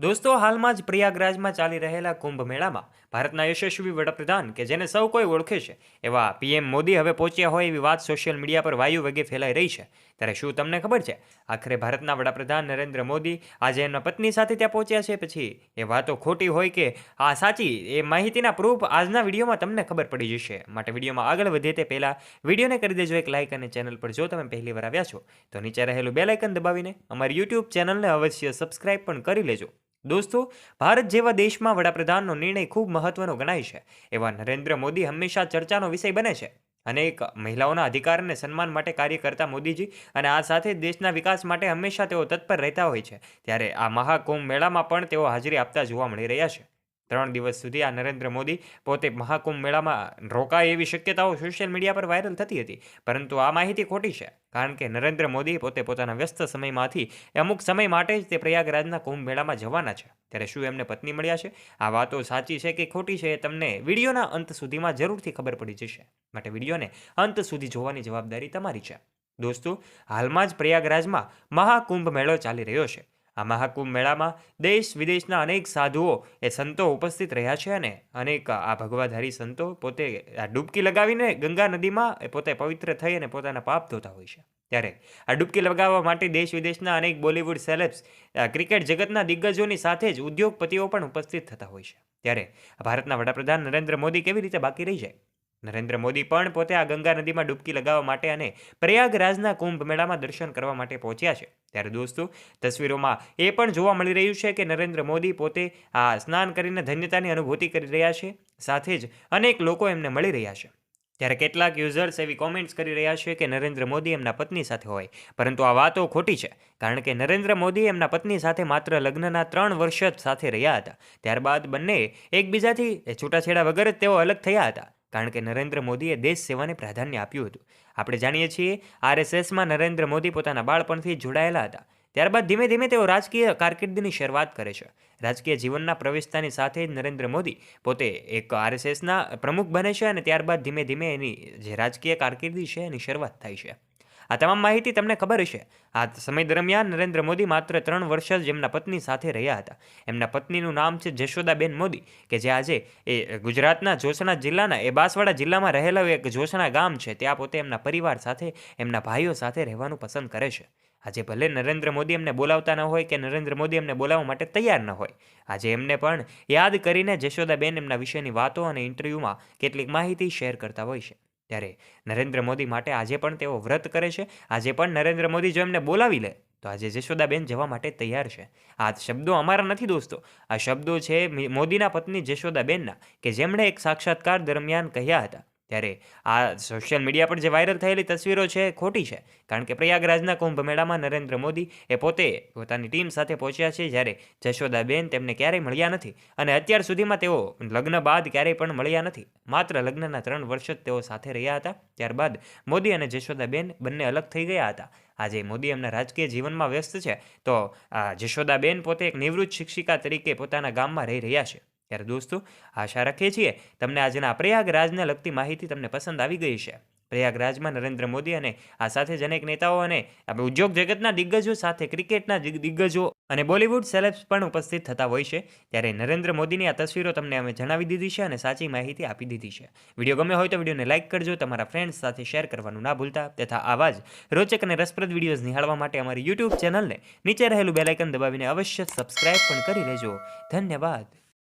દોસ્તો, હાલમાં જ પ્રયાગરાજમાં ચાલી રહેલા કુંભ મેળામાં ભારતના યશસ્વી વડાપ્રધાન કે જેને સૌ કોઈ ઓળખે છે, એવા પીએમ મોદી હવે પહોંચ્યા હોય એવી વાત સોશિયલ મીડિયા પર વાયુ વેગે ફેલાઈ રહી છે. ત્યારે શું તમને ખબર છે, આખરે ભારતના વડાપ્રધાન નરેન્દ્ર મોદી આજે એમના પત્ની સાથે ત્યાં પહોંચ્યા છે? પછી એ વાતો ખોટી હોય કે આ સાચી, એ માહિતીના પ્રૂફ આજના વિડીયોમાં તમને ખબર પડી જશે. માટે વિડીયોમાં આગળ વધે તે પહેલાં વિડીયોને કરી દેજો એક લાઇક અને ચેનલ પર જો તમે પહેલી વાર આવ્યા છો, તો નીચે રહેલું બે લાઇકન દબાવીને અમારી યુટ્યુબ ચેનલને અવશ્ય સબસ્ક્રાઇબ પણ કરી લેજો. દોસ્તો, ભારત જેવા દેશમાં વડાપ્રધાનનો નિર્ણય ખૂબ મહત્વનો ગણાય છે. એવા નરેન્દ્ર મોદી હંમેશા ચર્ચાનો વિષય બને છે. અનેક મહિલાઓના અધિકાર અને સન્માન માટે કાર્ય કરતા મોદીજી અને આ સાથે દેશના વિકાસ માટે હંમેશા તેઓ તત્પર રહેતા હોય છે. ત્યારે આ મહાકુંભ મેળામાં પણ તેઓ હાજરી આપતા જોવા મળી રહ્યા છે. ત્રણ દિવસ સુધી આ નરેન્દ્ર મોદી પોતે મહાકુંભ મેળામાં રોકાય એવી શક્યતાઓ સોશિયલ મીડિયા પર વાયરલ થતી હતી. પરંતુ આ માહિતી ખોટી છે, કારણ કે નરેન્દ્ર મોદી પોતે પોતાના વ્યસ્ત સમયમાંથી અમુક સમય માટે જ તે પ્રયાગરાજના કુંભ મેળામાં જવાના છે. ત્યારે શું એમને પત્ની મળ્યા છે? આ વાતો સાચી છે કે ખોટી છે એ તમને વિડીયોના અંત સુધીમાં જરૂરથી ખબર પડી જશે. માટે વિડીયોને અંત સુધી જોવાની જવાબદારી તમારી છે. દોસ્તો, હાલમાં જ પ્રયાગરાજમાં મહાકુંભ મેળો ચાલી રહ્યો છે. આ મહાકુંભ મેળામાં દેશ વિદેશના અનેક સાધુઓ એ સંતો ઉપસ્થિત રહ્યા છે અને અનેક આ ભગવાધારી સંતો પોતે આ ડૂબકી લગાવીને ગંગા નદીમાં એ પોતે પવિત્ર થઈ અને પોતાના પાપ ધોતા હોય છે. ત્યારે આ ડૂબકી લગાવવા માટે દેશ વિદેશના અનેક બોલિવૂડ સેલેબ્સ ક્રિકેટ જગતના દિગ્ગજોની સાથે જ ઉદ્યોગપતિઓ પણ ઉપસ્થિત થતા હોય છે. ત્યારે ભારતના વડાપ્રધાન નરેન્દ્ર મોદી કેવી રીતે બાકી રહી જાય? નરેન્દ્ર મોદી પણ પોતે આ ગંગા નદીમાં ડૂબકી લગાવવા માટે અને પ્રયાગરાજના કુંભ મેળામાં દર્શન કરવા માટે પહોંચ્યા છે. ત્યારે દોસ્તો, તસવીરોમાં એ પણ જોવા મળી રહ્યું છે કે નરેન્દ્ર મોદી પોતે આ સ્નાન કરીને ધન્યતાની અનુભૂતિ કરી રહ્યા છે, સાથે જ અનેક લોકો એમને મળી રહ્યા છે. ત્યારે કેટલાક યુઝર્સ એવી કોમેન્ટ્સ કરી રહ્યા છે કે નરેન્દ્ર મોદી એમના પત્ની સાથે હોય. પરંતુ આ વાતો ખોટી છે, કારણ કે નરેન્દ્ર મોદી એમના પત્ની સાથે માત્ર લગ્નના ત્રણ વર્ષ જ સાથે રહ્યા હતા. ત્યારબાદ બંને એકબીજાથી છૂટાછેડા વગર જ તેઓ અલગ થયા હતા. કારણ કે નરેન્દ્ર મોદીએ દેશ સેવાને પ્રાધાન્ય આપ્યું હતું. આપણે જાણીએ છીએ આરએસએસમાં નરેન્દ્ર મોદી પોતાના બાળપણથી જોડાયેલા હતા. ત્યારબાદ ધીમે ધીમે તેઓ રાજકીય કારકિર્દીની શરૂઆત કરે છે. રાજકીય જીવનના પ્રવેશતાની સાથે જ નરેન્દ્ર મોદી પોતે એક આરએસએસના પ્રમુખ બને છે અને ત્યારબાદ ધીમે ધીમે એની જે રાજકીય કારકિર્દી છે એની શરૂઆત થાય છે. આ તમામ માહિતી તમને ખબર હશે. આ સમય દરમિયાન નરેન્દ્ર મોદી માત્ર ત્રણ વર્ષ જ એમના પત્ની સાથે રહ્યા હતા. એમના પત્નીનું નામ છે જશોદાબેન મોદી, કે જે આજે એ ગુજરાતના જોશણા જિલ્લાના, એ બાંસવાડા જિલ્લામાં રહેલા એક જોશણા ગામ છે. ત્યાં પોતે એમના પરિવાર સાથે, એમના ભાઈઓ સાથે રહેવાનું પસંદ કરે છે. આજે ભલે નરેન્દ્ર મોદી એમને બોલાવતા ન હોય કે નરેન્દ્ર મોદી એમને બોલાવવા માટે તૈયાર ન હોય, આજે એમને પણ યાદ કરીને જશોદાબેન એમના વિશેની વાતો અને ઇન્ટરવ્યૂમાં કેટલીક માહિતી શેર કરતા હોય છે. ત્યારે નરેન્દ્ર મોદી માટે આજે પણ તેઓ વ્રત કરે છે. આજે પણ નરેન્દ્ર મોદી જો એમને બોલાવી લે, તો આજે જશોદાબેન જવા માટે તૈયાર છે. આ શબ્દો અમારા નથી દોસ્તો. આ શબ્દો છે મોદીના પત્ની જશોદાબેનના, કે જેમણે એક સાક્ષાત્કાર દરમિયાન કહ્યા હતા. ત્યારે આ સોશિયલ મીડિયા પર જે વાયરલ થયેલી તસવીરો છે ખોટી છે. કારણ કે પ્રયાગરાજના કુંભ મેળામાં નરેન્દ્ર મોદી એ પોતે પોતાની ટીમ સાથે પહોંચ્યા છે જ્યારે જશોદાબેન તેમને ક્યારેય મળ્યા નથી. અને અત્યાર સુધીમાં તેઓ લગ્ન બાદ ક્યારેય પણ મળ્યા નથી. માત્ર લગ્નના ત્રણ વર્ષ જ તેઓ સાથે રહ્યા હતા. ત્યારબાદ મોદી અને જશોદાબેન બંને અલગ થઈ ગયા હતા. આજે મોદી એમના રાજકીય જીવનમાં વ્યસ્ત છે. તો જશોદાબેન પોતે એક નિવૃત્ત શિક્ષિકા તરીકે પોતાના ગામમાં રહી રહ્યા છે. ત્યારે દોસ્તો, આશા રાખીએ છીએ તમને આજના પ્રયાગરાજને લગતી માહિતી તમને પસંદ આવી ગઈ છે પ્રયાગરાજમાં નરેન્દ્ર મોદી અને આ સાથે જ અનેક નેતાઓ અને ઉદ્યોગ જગતના દિગ્ગજો સાથે ક્રિકેટના દિગ્ગજો અને બોલિવૂડ સેલેબ્સ પણ ઉપસ્થિત થતા હોય છે. ત્યારે નરેન્દ્ર મોદીની આ તસવીરો તમને અમે જણાવી દીધી છે અને સાચી માહિતી આપી દીધી છે. વીડિયો ગમે હોય તો વિડીયોને લાઇક કરજો, તમારા ફ્રેન્ડ્સ સાથે શેર કરવાનું ના ભૂલતા તથા આવા જ રોચક અને રસપ્રદ વિડીયોઝ નિહાળવા માટે અમારી યુટ્યુબ ચેનલને નીચે રહેલું બેલાઇકન દબાવીને અવશ્ય સબસ્ક્રાઇબ પણ કરી લેજો. ધન્યવાદ.